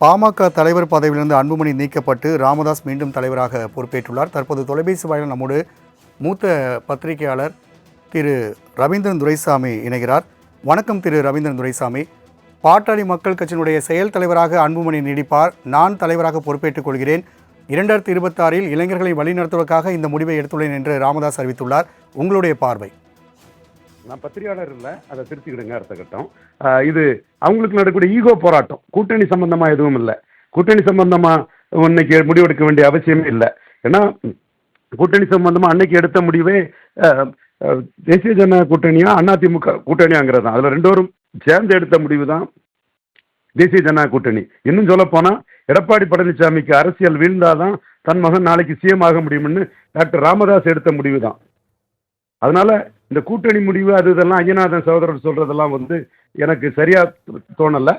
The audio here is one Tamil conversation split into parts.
பாமக தலைவர் பதவியிலிருந்து அன்புமணி நீக்கப்பட்டு ராமதாஸ் மீண்டும் தலைவராக பொறுப்பேற்றுள்ளார். தற்போது தொலைபேசி வாயிலாக நம்மோடு மூத்த பத்திரிகையாளர் திரு ரவீந்திரன் துரைசாமி இணைகிறார். வணக்கம் திரு ரவீந்திரன் துரைசாமி. பாட்டாளி மக்கள் கட்சியினுடைய செயல் தலைவராக அன்புமணி நீடிப்பார். நான் தலைவராக பொறுப்பேற்றுக் கொள்கிறேன். இரண்டாயிரத்தி இருபத்தாறில் இளைஞர்களை வழிநடத்துவதற்காக இந்த முடிவை எடுத்துள்ளேன் என்று ராமதாஸ் அறிவித்துள்ளார். உங்களுடைய பார்வை. நான் பத்திரிகையாளர் இல்லை அதை திருத்திக்கிடுங்க அடுத்த கட்டம். இது அவங்களுக்கு நடக்கக்கூடிய ஈகோ போராட்டம். கூட்டணி சம்பந்தமாக எதுவும் இல்லை. கூட்டணி சம்பந்தமாக இன்னைக்கு முடிவெடுக்க வேண்டிய அவசியமே இல்லை. ஏன்னா கூட்டணி சம்பந்தமாக அன்னைக்கு எடுத்த முடிவே தேசிய ஜன கூட்டணியா அதிமுக கூட்டணியாங்கிறது தான் அதில் ரெண்டோரும் சேர்ந்து எடுத்த முடிவு தான் தேசிய ஜனநாயக கூட்டணி. இன்னும் சொல்ல எடப்பாடி பழனிசாமிக்கு அரசியல் வீழ்ந்தாதான் தன் மகன் நாளைக்கு சிஎம் ஆக முடியும்னு டாக்டர் ராமதாஸ் எடுத்த முடிவு தான் அதனால இந்த கூட்டணி முடிவு அது இதெல்லாம் ஐயநாதன் சகோதரர் சொல்றதெல்லாம் வந்து எனக்கு சரியா தோணல.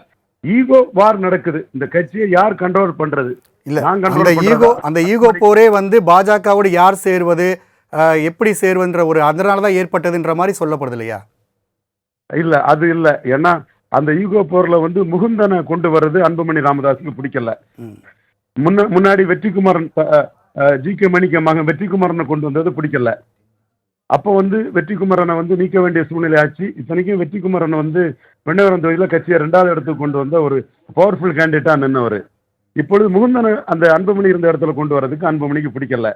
ஈகோ வார் நடக்குது. இந்த கட்சியை யார் கண்ட்ரோல் பண்றது? இல்ல அந்த? ஈகோ அந்த ஈகோ போரே வந்து பாஜகவோடு யார் சேர்வது எப்படி சேர்வதுன்ற ஒரு அதனால தான் ஏற்பட்டதுன்ற மாதிரி சொல்லப்படுது இல்லையா? இல்ல அது இல்ல. ஏன்னா அந்த ஈகோ போர்ல வந்து முகுந்தனை கொண்டு வர்றது அன்புமணி ராமதாஸுக்கு பிடிக்கல. முன்ன முன்னாடி வெற்றிக்குமாரன் ஜி கே மணிக்க மகன் வெற்றிக்குமாரனை கொண்டு வந்தது பிடிக்கல. அப்போ வந்து வெற்றிக்குமரனை வந்து நீக்க வேண்டிய சூழ்நிலை ஆச்சு. இத்தனைக்கும் வெற்றிக்குமரன் வந்து வெண்ணவரம் தொகுதியில் கட்சியை ரெண்டாவது இடத்துக்கு கொண்டு வந்த ஒரு பவர்ஃபுல் கேண்டிடேட்டாக நின்றவர் இப்பொழுது முகுந்தனை அந்த அன்புமணி இருந்த இடத்துல கொண்டு வரதுக்கு அன்புமணிக்கு பிடிக்கல.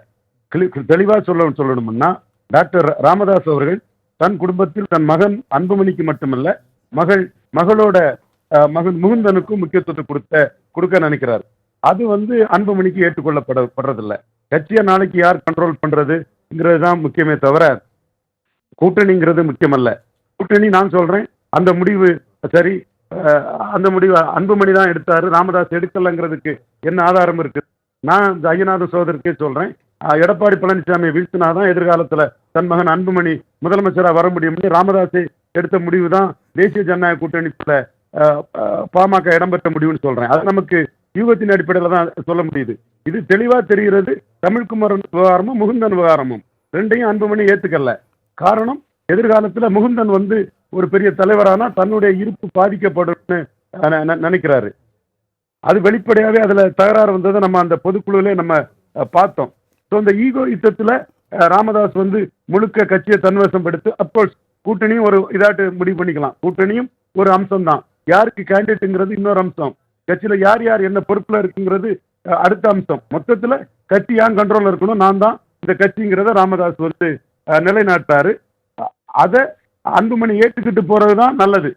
தெளிவாக சொல்ல சொல்லணும்னா டாக்டர் ராமதாஸ் அவர்கள் தன் குடும்பத்தில் தன் மகன் அன்புமணிக்கு மட்டுமல்ல மகள் மகளோட மகன் முகுந்தனுக்கும் முக்கியத்துவத்தை கொடுத்த கொடுக்க நினைக்கிறார். அது வந்து அன்புமணிக்கு ஏற்றுக்கொள்ளப்பட படுறதில்ல. கட்சியை நாளைக்கு யார் கண்ட்ரோல் பண்றதுங்கிறது தான் முக்கியமே தவிர கூட்டணிங்கிறது முக்கியமல்ல. கூட்டணி நான் சொல்கிறேன் அந்த முடிவு சரி அந்த முடிவு அன்புமணி தான் எடுத்தார் ராமதாஸ் எடுக்கலைங்கிறதுக்கு என்ன ஆதாரம் இருக்குது? நான் இந்த ஐயநாத சோதரிக்கே சொல்கிறேன் எடப்பாடி எடப்பாடி வீழ்த்தினா தான் எதிர்காலத்தில் தன் மகன் அன்புமணி முதலமைச்சராக வர முடியும்னு ராமதாஸை எடுத்த முடிவு தான் தேசிய ஜனநாயக கூட்டணிக்குள்ள பாமக இடம்பெற்ற முடிவுன்னு சொல்கிறேன் அது நமக்கு யூகத்தின் அடிப்படையில் தான் சொல்ல முடியுது. இது தெளிவாக தெரிகிறது தமிழ்குமரன் விவகாரமும் முகுந்தன் விவகாரமும். ரெண்டையும் அன்புமணி ஏற்றுக்கல காரணம் எதிர்காலத்தில் முகுந்தன் வந்து ஒரு பெரிய தலைவரானா தன்னுடைய இருப்பு பாதிக்கப்படும்னு நினைக்கிறாரு. அது வெளிப்படையாகவே அதில் தகராறு வந்ததை நம்ம அந்த பொதுக்குழுவிலே நம்ம பார்த்தோம். ஸோ இந்த ஈகோ யுத்தத்தில் ராமதாஸ் வந்து முழுக்க கட்சியை தன்வசம் படுத்து அப்கோர்ஸ் கூட்டணியும் ஒரு இதாட்டு முடிவு பண்ணிக்கலாம். கூட்டணியும் ஒரு அம்சம் தான் யாருக்கு கேண்டிடேட்டுங்கிறது இன்னொரு அம்சம். கட்சியில் யார் யார் என்ன பொறுப்பில் இருக்குங்கிறது அடுத்த அம்சம். மொத்தத்தில் கட்சி ஏன் கண்ட்ரோலில் இருக்கணும்? நான் தான் இந்த கட்சிங்கிறத ராமதாஸ் வந்து நிலைநாட்டாரு. அதை அன்புமணி ஏற்றுக்கிட்டு போகிறது தான் நல்லது.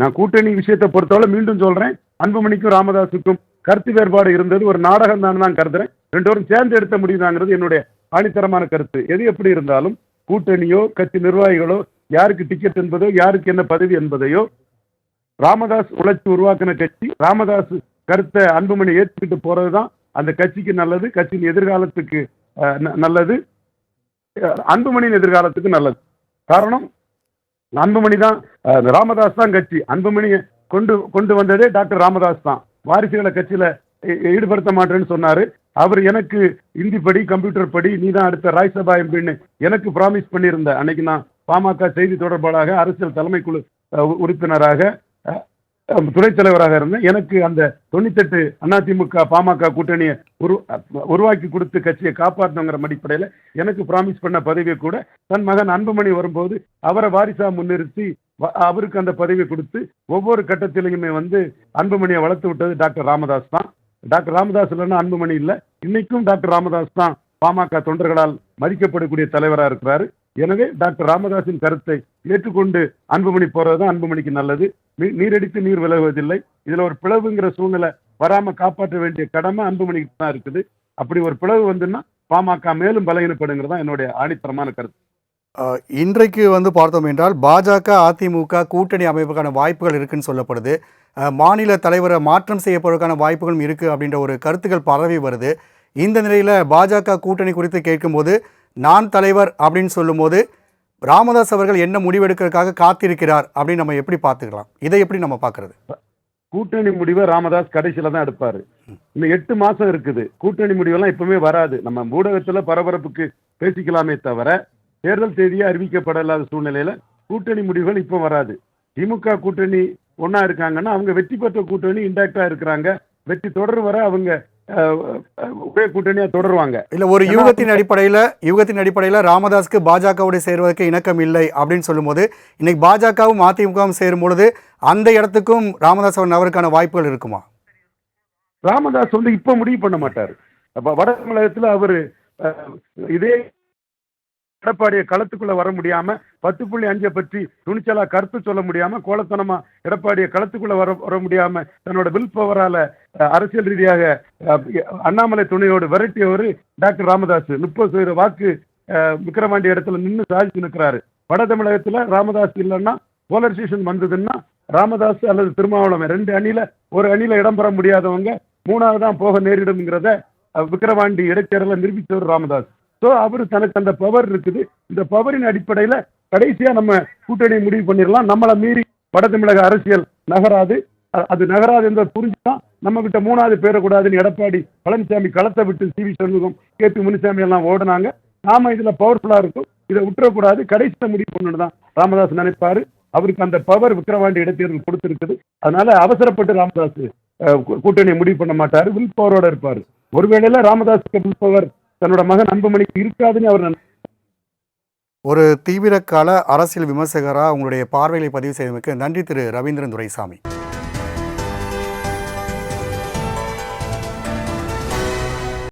நான் கூட்டணி விஷயத்தை பொறுத்தவரை மீண்டும் சொல்கிறேன் அன்புமணிக்கும் ராமதாஸுக்கும் கருத்து வேறுபாடு இருந்தது. ஒரு நாடகம் தான் தான் கருதுறேன். ரெண்டு பேரும் சேர்ந்து எடுத்த முடியுதாங்கிறது என்னுடைய ஆணித்தரமான கருத்து. எது எப்படி இருந்தாலும் கூட்டணியோ கட்சி நிர்வாகிகளோ யாருக்கு டிக்கெட் என்பதோ யாருக்கு என்ன பதவி என்பதையோ ராமதாஸ் உழைச்சி உருவாக்கின கட்சி. ராமதாஸ் கருத்தை அன்புமணி ஏற்றுக்கிட்டு போறதுதான் அந்த கட்சிக்கு நல்லது கட்சியின் எதிர்காலத்துக்கு ந- நல்லது. அன்புமணியின் எதிர்காலத்துக்கு நல்லது. காரணம் அன்புமணி தான் ராமதாஸ் தான் கட்சி. அன்புமணியை கொண்டு கொண்டு வந்ததே டாக்டர் ராமதாஸ் தான். வாரிசுகளை கட்சியில ஈடுபடுத்த மாட்டேன்னு சொன்னாரு. அவர் எனக்கு இந்தி படி கம்ப்யூட்டர் படி நீ தான் அடுத்த ராய்சபா எம்பின்னு எனக்கு ப்ராமிஸ் பண்ணியிருந்த அன்னைக்கு நான் பாமக செய்தி தொடர்பாளராக அரசியல் தலைமைக்குழு உ- உறுப்பினராக துணைத் தலைவராக இருந்தேன். எனக்கு அந்த தொண்ணூத்தெட்டு அதிமுக பாமக கூட்டணியை உரு உருவாக்கி கொடுத்து கட்சியை காப்பாற்றணுங்கிற அடிப்படையில் எனக்கு ப்ராமிஸ் பண்ண பதவியை கூட தன் மகன் அன்புமணி வரும்போது அவரை வாரிசா முன்னிறுத்தி வ- அவருக்கு அந்த பதவி கொடுத்து ஒவ்வொரு கட்டத்திலையுமே வந்து அன்புமணியை வளர்த்து விட்டது டாக்டர் ராமதாஸ் தான். டாக்டர் ராமதாஸ் இல்லைன்னா அன்புமணி இல்லை. இன்னைக்கும் டாக்டர் ராமதாஸ் தான் பாமக தொண்டர்களால் மதிக்கப்படக்கூடிய தலைவராக இருக்கிறாரு. எனவே டாக்டர் ராமதாஸின் கருத்தை ஏற்றுக்கொண்டு அன்புமணி போறது தான் அன்புமணிக்கு நல்லது. நீரடித்து நீர் விலகுவதில்லை. இதுல ஒரு பிளவுங்கிற சூழ்நிலை வராம காப்பாற்ற வேண்டிய கடமை அன்புமணிக்கு தான் இருக்குது. அப்படி ஒரு பிளவு வந்துன்னா பாமக மேலும் பலகீனப்படுங்கிறது தான் என்னுடைய ஆணித்தரமான கருத்து. இன்றைக்கு வந்து பார்த்தோம் என்றால் பாஜக அதிமுக கூட்டணி அமைப்புக்கான வாய்ப்புகள் இருக்குன்னு சொல்லப்படுது. மாநில தலைவரை மாற்றம் செய்யப்படுவதற்கான வாய்ப்புகளும் இருக்குது அப்படின்ற ஒரு கருத்துக்கள் பரவி வருது. இந்த நிலையில் பாஜக கூட்டணி குறித்து கேட்கும்போது நான் தலைவர் அப்படின்னு சொல்லும்போது ராமதாஸ் அவர்கள் என்ன முடிவெடுக்கிறதுக்காக காத்திருக்கிறார் அப்படின்னு நம்ம எப்படி பார்த்துக்கலாம்? இதை எப்படி நம்ம பார்க்கறது? கூட்டணி முடிவை ராமதாஸ் கடைசியில தான் எடுப்பாரு. இன்னும் எட்டு மாசம் இருக்குது. கூட்டணி முடிவெல்லாம் இப்பவுமே வராது. நம்ம ஊடகத்துல பரபரப்புக்கு பேசிக்கலாமே தவிர தேர்தல் தேதியே அறிவிக்கப்படலாத சூழ்நிலையில கூட்டணி முடிவுகள் இப்போ வராது. திமுக கூட்டணி ஒன்னா இருக்காங்கன்னா அவங்க வெற்றி பெற்ற கூட்டணி இன்டாக்டா இருக்கிறாங்க. வெற்றி தொடர் வர அவங்க ஒரே கூட்டணியா தொடருவாங்க. இல்ல ஒரு யூகத்தின் அடிப்படையில யூகத்தின் அடிப்படையில ராமதாஸ்க்கு பாஜகவோட சேர்வதற்கு இணக்கம் இல்லை அப்படின்னு சொல்லும்போது இன்னைக்கு பாஜகவும் அதிமுகவும் சேரும் பொழுது அந்த இடத்துக்கும் ராமதாஸ் அவர் நகருக்கான வாய்ப்புகள் இருக்குமா? ராமதாஸ் வந்து இப்ப முடிவு பண்ண மாட்டாரு. அப்ப வட தமிழகத்துல அவரு இதே எடப்பாடியை களத்துக்குள்ள வர முடியாம பத்து புள்ளி அஞ்சை பற்றி துணிச்சலா கருத்து சொல்ல முடியாம கோலத்தனமா எடப்பாடியை களத்துக்குள்ள வர வர முடியாம தன்னோட வில் பவரால அரசியல் ரீதியாக அண்ணாமலை துணையோடு விரட்டியவர் டாக்டர் ராமதாஸ் முப்பது சதவீத வாக்கு விக்கிரவாண்டி இடத்துல நின்று சாதிச்சு நிற்கிறாரு வட தமிழகத்துல ராமதாஸ் இல்லைன்னா போலரைசேஷன் வந்ததுன்னா ராமதாஸ் அல்லது திருமாவளவன் ரெண்டு அணியில ஒரு அணியில இடம் பெற முடியாதவங்க மூணாவது தான் போக நேரிடும்ங்கிறத விக்கிரவாண்டி இடைத்தேர்தல நிரூபித்தவர் ராமதாஸ் ஸோ அவர் தனக்கு அந்த பவர் இருக்குது. இந்த பவரின் அடிப்படையில் கடைசியாக நம்ம கூட்டணி முடிவு பண்ணிடலாம். நம்மளை மீறி வட தமிழக அரசியல் நகராது. அது நகராது என்பதை புரிஞ்சுதான் நம்ம கிட்ட மூணாவது பேரக்கூடாதுன்னு எடப்பாடி பழனிசாமி களத்தை விட்டு C V Shanmugam K P Munisamy எல்லாம் ஓடினாங்க. நாம இதில் பவர்ஃபுல்லாக இருக்கும். இதை விட்டுறக்கூடாது. கடைசியில் முடிவு பண்ணணும் தான் ராமதாஸ் நினைப்பாரு. அவருக்கு அந்த பவர் விக்கிரவாண்டி இடைத்தேர்தல் கொடுத்துருக்குது. அதனால அவசரப்பட்டு ராமதாஸ் கூட்டணியை முடிவு பண்ண மாட்டார். வில் பவரோட இருப்பார். ஒருவேளையில ராமதாஸுக்கு வில் பவர் தன்னோட மகன் அன்புமணிக்கு இருக்காதுன்னு அவர் ஒரு தீவிர கால அரசியல் விமர்சகராக உங்களுடைய பார்வைகளை பதிவு செய்தமைக்கு நன்றி திரு ரவீந்திரன் துரைசாமி.